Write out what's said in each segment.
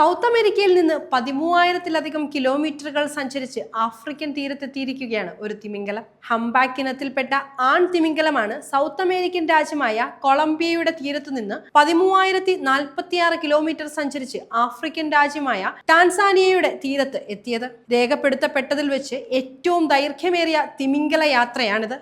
South അമേരിക്കയിൽ നിന്ന് പതിമൂവായിരത്തിലധികം കിലോമീറ്ററുകൾ സഞ്ചരിച്ച് ആഫ്രിക്കൻ തീരത്തെത്തിയിരിക്കുകയാണ് ഒരു തിമിംഗലം. ഹംബാക്ക് ഇനത്തിൽപ്പെട്ട ആൺ തിമിംഗലമാണ് സൗത്ത് അമേരിക്കൻ രാജ്യമായ കൊളംബിയയുടെ തീരത്തു നിന്ന് പതിമൂവായിരത്തി നാൽപ്പത്തിയാറ് കിലോമീറ്റർ സഞ്ചരിച്ച് ആഫ്രിക്കൻ രാജ്യമായ ടാൻസാനിയയുടെ തീരത്ത് എത്തിയത്. രേഖപ്പെടുത്തപ്പെട്ടതിൽ വെച്ച് ഏറ്റവും ദൈർഘ്യമേറിയ തിമിംഗല യാത്രയാണിത്.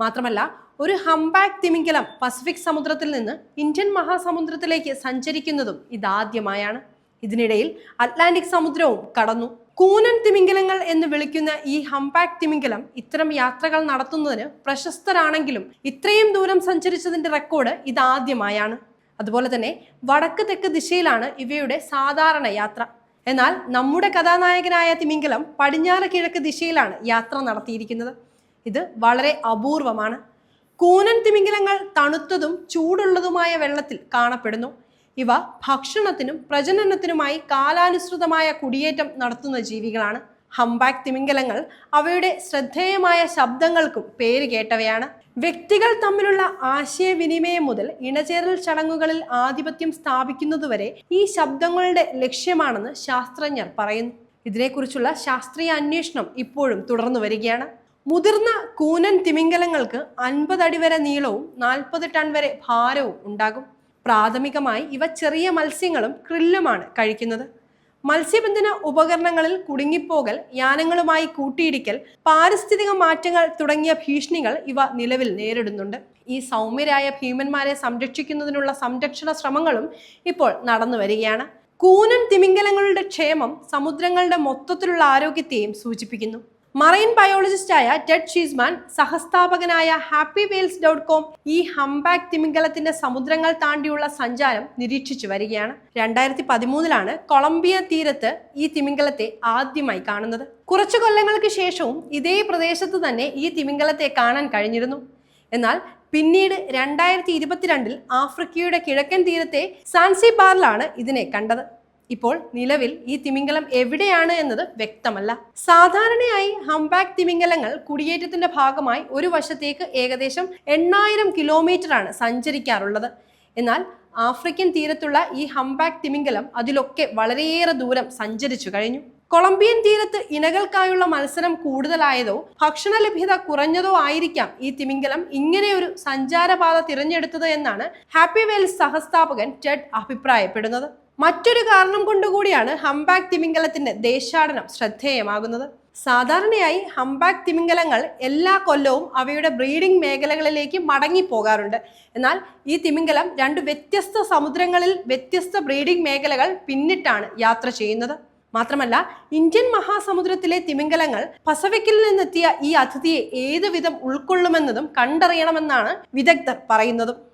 മാത്രമല്ല ഒരു ഹംബാക്ക് തിമിംഗലം പസഫിക് സമുദ്രത്തിൽ നിന്ന് ഇന്ത്യൻ മഹാസമുദ്രത്തിലേക്ക് സഞ്ചരിക്കുന്നതും ഇതാദ്യമായാണ്. ഇതിനിടയിൽ അറ്റ്ലാന്റിക് സമുദ്രവും കടന്നു. കൂനൻ തിമിംഗലങ്ങൾ എന്ന് വിളിക്കുന്ന ഈ ഹംപാക് തിമിംഗലം ഇത്തരം യാത്രകൾ നടത്തുന്നതിന് പ്രശസ്തരാണെങ്കിലും ഇത്രയും ദൂരം സഞ്ചരിച്ചതിന്റെ റെക്കോർഡ് ഇതാദ്യമായാണ്. അതുപോലെ തന്നെ വടക്ക് തെക്ക് ദിശയിലാണ് ഇവയുടെ സാധാരണ യാത്ര. എന്നാൽ നമ്മുടെ കഥാനായകനായ തിമിംഗലം പടിഞ്ഞാറ് കിഴക്ക് ദിശയിലാണ് യാത്ര നടത്തിയിരിക്കുന്നത്. ഇത് വളരെ അപൂർവമാണ്. കൂനൻ തിമിംഗലങ്ങൾ തണുത്തതും ചൂടുള്ളതുമായ വെള്ളത്തിൽ കാണപ്പെടുന്നു. ഇവ ഭക്ഷണത്തിനും പ്രജനനത്തിനുമായി കാലാനുസൃതമായ കുടിയേറ്റം നടത്തുന്ന ജീവികളാണ്. ഹംബാക് തിമിംഗലങ്ങൾ അവയുടെ ശ്രദ്ധേയമായ ശബ്ദങ്ങൾക്കും പേര് കേട്ടവയാണ്. വ്യക്തികൾ തമ്മിലുള്ള ആശയവിനിമയം മുതൽ ഇണചേരൽ ചടങ്ങുകളിൽ ആധിപത്യം സ്ഥാപിക്കുന്നതുവരെ ഈ ശബ്ദങ്ങളുടെ ലക്ഷ്യമാണെന്ന് ശാസ്ത്രജ്ഞർ പറയുന്നു. ഇതിനെക്കുറിച്ചുള്ള ശാസ്ത്രീയ അന്വേഷണം ഇപ്പോഴും തുടർന്നു വരികയാണ്. മുതിർന്ന കൂനൻ തിമിംഗലങ്ങൾക്ക് അൻപത് അടി വരെ നീളവും നാൽപ്പത് ടൺ വരെ ഭാരവും ഉണ്ടാകും. പ്രാഥമികമായി ഇവ ചെറിയ മത്സ്യങ്ങളും ക്രില്ലുമാണ് കഴിക്കുന്നത്. മത്സ്യബന്ധന ഉപകരണങ്ങളിൽ കുടുങ്ങിപ്പോകൽ യാനങ്ങളുമായി കൂട്ടിയിടിക്കൽ പാരിസ്ഥിതിക മാറ്റങ്ങൾ തുടങ്ങിയ ഭീഷണികൾ ഇവ നിലവിൽ നേരിടുന്നുണ്ട്. ഈ സൗമ്യരായ ഭീമന്മാരെ സംരക്ഷിക്കുന്നതിനുള്ള സംരക്ഷണ ശ്രമങ്ങളും ഇപ്പോൾ നടന്നു വരികയാണ്. കൂനൻ തിമിംഗലങ്ങളുടെ ക്ഷേമം സമുദ്രങ്ങളുടെ മൊത്തത്തിലുള്ള ആരോഗ്യത്തെയും സൂചിപ്പിക്കുന്നു. മറൈൻ ബയോളജിസ്റ്റായ ടെഡ് ഷീസ്മാൻ സഹസ്ഥാപകനായ ഹാപ്പി വെയിൽസ് ഡോട്ട് കോം ഈ ഹംബാക്ക് തിമിംഗലത്തിന്റെ സമുദ്രങ്ങൾ താണ്ടിയുള്ള സഞ്ചാരം നിരീക്ഷിച്ചു വരികയാണ്. രണ്ടായിരത്തി പതിമൂന്നിലാണ് കൊളംബിയ തീരത്ത് ഈ തിമിംഗലത്തെ ആദ്യമായി കാണുന്നത്. കുറച്ചു കൊല്ലങ്ങൾക്ക് ശേഷവും ഇതേ പ്രദേശത്ത് തന്നെ ഈ തിമിംഗലത്തെ കാണാൻ കഴിഞ്ഞിരുന്നു. എന്നാൽ പിന്നീട് രണ്ടായിരത്തി ഇരുപത്തിരണ്ടിൽ ആഫ്രിക്കയുടെ കിഴക്കൻ തീരത്തെ സാൻസിബാറിലാണ് ഇതിനെ കണ്ടത്. ഇപ്പോൾ നിലവിൽ ഈ തിമിംഗലം എവിടെയാണ് എന്നത് വ്യക്തമല്ല. സാധാരണയായി ഹംബാക്ക് തിമിംഗലങ്ങൾ കുടിയേറ്റത്തിന്റെ ഭാഗമായി ഒരു വശത്തേക്ക് ഏകദേശം എണ്ണായിരം കിലോമീറ്ററാണ് സഞ്ചരിക്കാറുള്ളത്. എന്നാൽ ആഫ്രിക്കൻ തീരത്തുള്ള ഈ ഹംബാക്ക് തിമിംഗലം അതിലൊക്കെ വളരെയേറെ ദൂരം സഞ്ചരിച്ചു കഴിഞ്ഞു. കൊളംബിയൻ തീരത്ത് ഇനകൾക്കായുള്ള മത്സരം കൂടുതലായതോ ഭക്ഷണ ലഭ്യത കുറഞ്ഞതോ ആയിരിക്കാം ഈ തിമിംഗലം ഇങ്ങനെയൊരു സഞ്ചാരപാത തിരഞ്ഞെടുത്തത് എന്നാണ് ഹാപ്പി വെൽസ് സഹസ്ഥാപകൻ ടെഡ് അഭിപ്രായപ്പെടുന്നത്. മറ്റൊരു കാരണം കൊണ്ടുകൂടിയാണ് ഹംബാക്ക് തിമിംഗലത്തിന്റെ ദേശാടനം ശ്രദ്ധേയമാകുന്നത്. സാധാരണയായി ഹംബാക്ക് തിമിംഗലങ്ങൾ എല്ലാ കൊല്ലവും അവയുടെ ബ്രീഡിംഗ് മേഖലകളിലേക്ക് മടങ്ങിപ്പോകാറുണ്ട്. എന്നാൽ ഈ തിമിംഗലം രണ്ട് വ്യത്യസ്ത സമുദ്രങ്ങളിൽ വ്യത്യസ്ത ബ്രീഡിംഗ് മേഖലകൾ പിന്നിട്ടാണ് യാത്ര ചെയ്യുന്നത്. മാത്രമല്ല ഇന്ത്യൻ മഹാസമുദ്രത്തിലെ തിമിംഗലങ്ങൾ പസഫിക്കിൽ നിന്നെത്തിയ ഈ അതിഥിയെ ഏതുവിധം ഉൾക്കൊള്ളുമെന്നതും കണ്ടറിയണമെന്നാണ് വിദഗ്ധർ പറയുന്നതും.